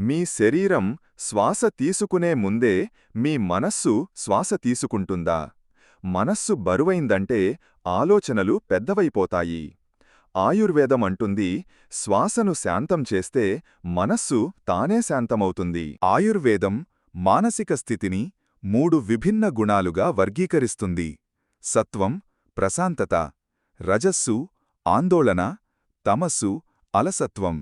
మీ శరీరం శ్వాస తీసుకునే ముందే మీ మనస్సు శ్వాస తీసుకుంటుందా? మనస్సు బరువైందంటే ఆలోచనలు పెద్దవైపోతాయి. ఆయుర్వేదం అంటుంది శ్వాసను శాంతం చేస్తే మనస్సు తానే శాంతమవుతుంది. ఆయుర్వేదం మానసిక స్థితిని మూడు విభిన్న గుణాలుగా వర్గీకరిస్తుంది. సత్వం ప్రశాంతత రజస్సు ఆందోళన తమస్సు అలసత్వం.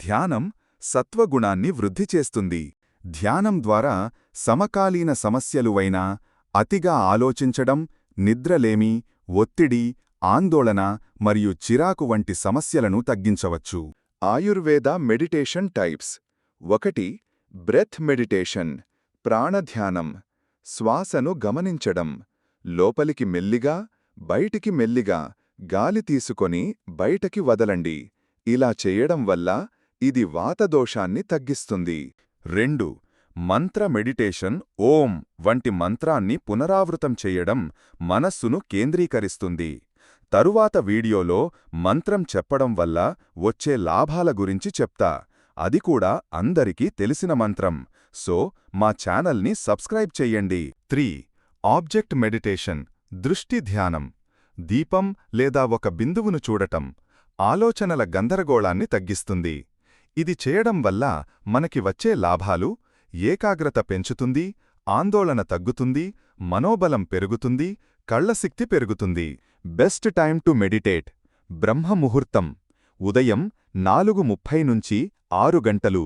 ధ్యానం సత్వగుణాన్ని వృద్ధి చేస్తుంది. ధ్యానం ద్వారా సమకాలీన సమస్యలువైన అతిగా ఆలోచించడం నిద్రలేమి ఒత్తిడి ఆందోళన మరియు చిరాకు వంటి సమస్యలను తగ్గించవచ్చు. Ayurveda meditation types. ఒకటి బ్రెత్ మెడిటేషన్. ప్రాణధ్యానం. శ్వాసను గమనించడం. లోపలికి మెల్లిగా బయటికి మెల్లిగా గాలి తీసుకొని బయటకి వదలండి. ఇలా చేయడం వల్ల ఇది వాతదోషాన్ని తగ్గిస్తుంది. రెండు మంత్ర మెడిటేషన్ ఓం వంటి మంత్రాన్ని పునరావృతం చేయడం మనస్సును కేంద్రీకరిస్తుంది. తరువాత వీడియోలో మంత్రం చెప్పడం వల్ల వచ్చే లాభాల గురించి చెప్తా. అది కూడా అందరికీ తెలిసిన మంత్రం. సో మా ఛానల్ని సబ్స్క్రైబ్ చెయ్యండి త్రీ ఆబ్జెక్ట్ మెడిటేషన్ దృష్టి ధ్యానం. దీపం లేదా ఒక బిందువును చూడటం ఆలోచనల గందరగోళాన్ని తగ్గిస్తుంది. ఇది చేయడం వల్ల మనకి వచ్చే లాభాలు ఏకాగ్రత పెంచుతుంది ఆందోళన తగ్గుతుంది మనోబలం పెరుగుతుంది కళ్ళశక్తి పెరుగుతుంది. Best time to meditate. బ్రహ్మముహూర్తం. ఉదయం నాలుగు ముప్పై నుంచి ఆరు గంటలు.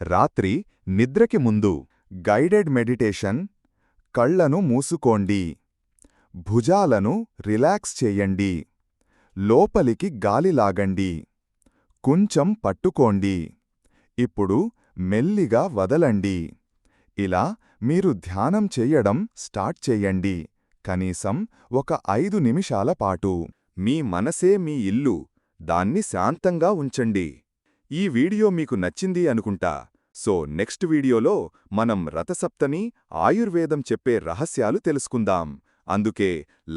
రాత్రి నిద్రకి ముందు. Guided meditation. కళ్ళను మూసుకోండి. భుజాలను రిలాక్స్ చేయండి. లోపలికి గాలి లాగండి. కొంచెం పట్టుకోండి. ఇప్పుడు మెల్లిగా వదలండి. ఇలా మీరు ధ్యానం చెయ్యడం స్టార్ట్ చెయ్యండి కనీసం ఒక ఐదు నిమిషాల పాటు. మీ మనసే మీ ఇల్లు. దాన్ని శాంతంగా ఉంచండి. ఈ వీడియో మీకు నచ్చింది అనుకుంటా. సో నెక్స్ట్ వీడియోలో మనం రథసప్తని ఆయుర్వేదం చెప్పే రహస్యాలు తెలుసుకుందాం. అందుకే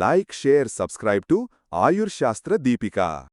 like share subscribe to Ayurshastra Deepika.